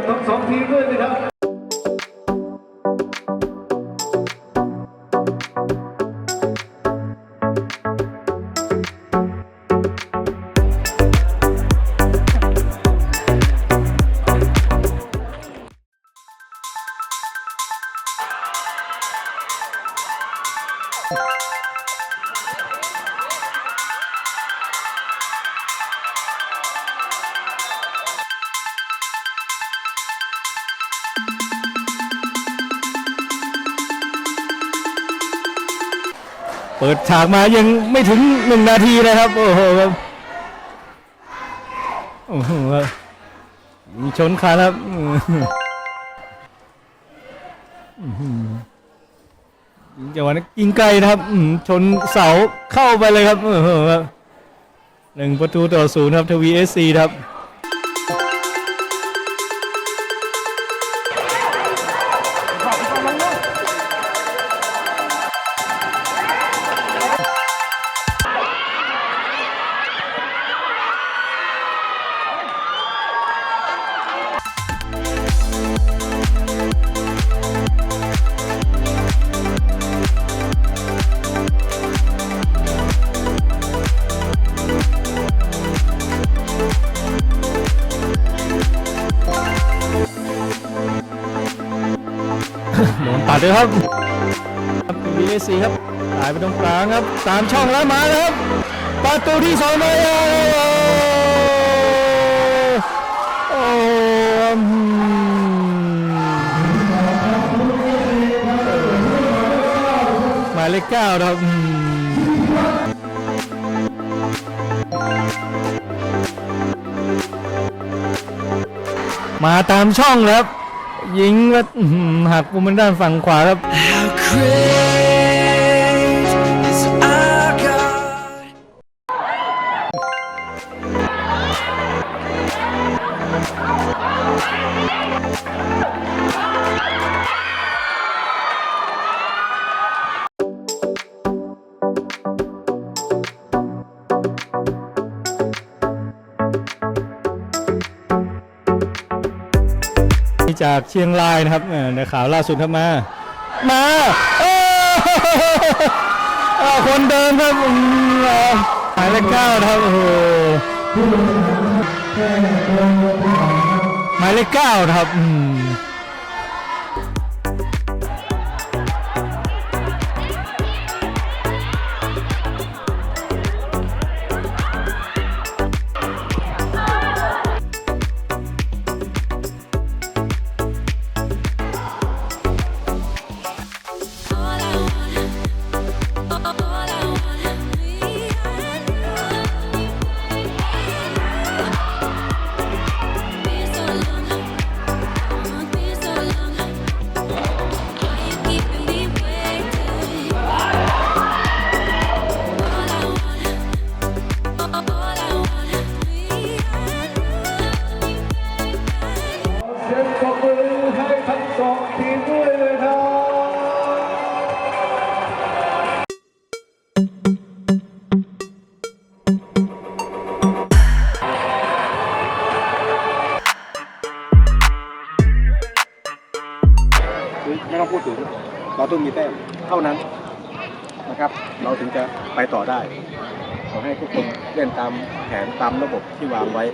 ับทั้งสองทีมด้วยนะครับ เปิดฉากมายังไม่ถึงหนึ่งนาทีนะครับ โอ้โหครับโอ้โหมีชนขาครับอื้อหืออื้อหือจังหวะนั้นยิงไกลนะครับอื้อหือชนเสาเข้าไปเลยครับโอ้โหครับหนึ่งประตูต่อศูนย์ครับทวีเอสซีครับ โดนตัดเลยครับครับ VSC ครับตายไปตรงกลางครับ ตามช่องแล้วมาแล้วครับประตูที่สองมาแล้วโอ้อืมหมายเลขเก้าครับมมาตามช่องครับ ยิงแล้วอื้อหือหักมุมทางด้านฝั่งขวาครับ จากเชียงรายนะครับในข่าวล่าสุดครับมา มาคนเดิมครับมาหมายเลขเก้าครับโอ้โหหมายเลขเก้าครับ ไม่ต้องพูดถึง เราต้องมีแต้มเท่านั้นนะครับ เราถึงจะไปต่อได้ ขอให้ทุกคนเล่นตามแผนตามระบบที่วางไว้